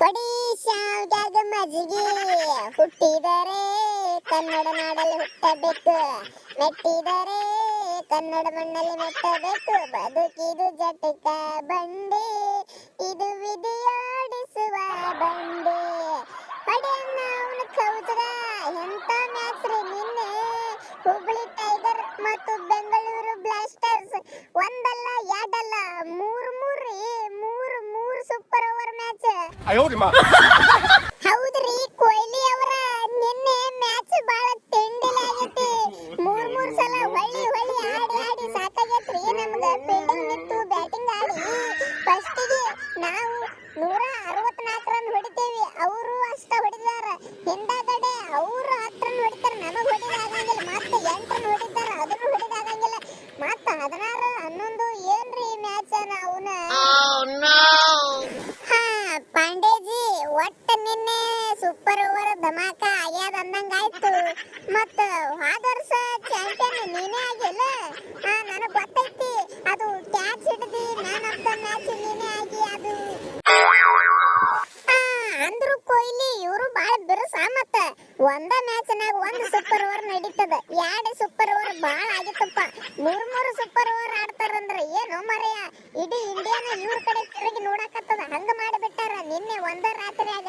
ಕೊಡಿ ಶಾವ್ಗ್ಯಾಗ ಮಜ್ಜಿಗೆ ಹುಟ್ಟಿದರೆ ಕನ್ನಡ ನಾಡಲ್ಲಿ ಹುಟ್ಟಬೇಕು. ಮೆಟ್ಟಿದರೆ ಕನ್ನಡ ಮಣ್ಣಲ್ಲಿ ಮೆಟ್ಟಬೇಕು. ಬದುಕಿದು ಜಟಕ ಬಂಡೆ. ಇದು ವಿಧಿಯಾಡಿಸುವ ಬಂಡೆ. ಹೊಡೆಯನ್ನ ಅವನ ಕೌಜಗ. ಎಂತ ಮ್ಯಾಚ್ ರೀ ನಿನ್ನೆ. ಹುಬ್ಳಿ ಟೈಗರ್ ಮತ್ತು ಬೆಂಗಳೂರು ಬ್ಲಾಸ್ಟರ್ಸ್. ಒಂದಲ್ಲ ಎರಡಲ್ಲ ಮೂರು ಮೂರು ರೀ ಮೂರು ಮೂರು ಸೂಪರ್ ಓವರ್ ಮ್ಯಾಚ್ ಹೌದ್ರಿ ಕೊಹ್ಲಿ ಅವರ ನಿನ್ನೆ ಮ್ಯಾಚ್ ಬಹಳ ತೆಂಡಲ್ ಆಗೈತಿ. ಮೂರ್ ಮೂರ್ ಸಲ ಹೊಳ್ಳಿ ಹೊಳ್ಳಿ ಆಡಿ ಆಡಿ ಸಾಕಾಗೈತ್ರಿ. ನಮ್ಗ ಫೀಲ್ಡಿಂಗ್ ನಿಂತು ಬ್ಯಾಟಿಂಗ್ ಆಡಿ. ಫಸ್ಟ್ಗೆ ನಾವು ನೂರ ಅರವತ್ನಾಲ್ಕು ರನ್ ಹೊಡಿತೇವಿ. ಅವರು ಅಷ್ಟ ಹೊಡಿದಾರ. ಹಿಂದಾಗಡೆ ಅವರು ಹತ್ತು ರನ್ ಹೊಡಿತಾರ. ನಮಗ್ ಹೊಡಿದಾಗ ಒಟ್ಟ ನಿನ್ನೆ ಸೂಪರ್ ಓವರ್ ಧಮಾಕ ಆಗ್ಯಾದ ಅಂದಂಗಾಯ್ತು. ಮತ್ತ ಹೋದ ವರ್ಷ ಚಾಂಪಿಯನ್ ನೀನೇ ಆಗಿಲ್ಲ. ನನಗ್ ಗೊತ್ತೈತಿ. ಅದು ಕ್ಯಾಚ್ ಹಿಡ್ದಿ ಮ್ಯಾನ್ ಆಫ್ ಮ್ಯಾಚ್ ನೀನೇ ಆಗಿ ಅದು. ಅಂದ್ರು ಕೊಹ್ಲಿ ಇವರು ಬಾಳ ಬಿರುಸ ಮತ್ತ. ಒಂದ ಮ್ಯಾಚ್ ನಾಗ ಒಂದ್ ಸೂಪರ್ ಓವರ್ ನಡೀತದ. ಎರಡು ಸೂಪರ್ ಓವರ್ ಬಾಳ ಆಗಿತ್ತಪ್ಪ. ಮೂರ್ ಮೂರು ಸೂಪರ್ ಓವರ್ ಆಡ್ತಾರಂದ್ರೆ ಏನು ಮರೆಯ? ಇಡೀ ಇಂಡಿಯಾನ ಇವ್ರ ಕಡೆ ತಿರುಗಿ ನೋಡಕತ್ತದ. ಹಂಗ ನಿನ್ನೆ ಒಂದ ರಾತ್ರಿಯಾಗ?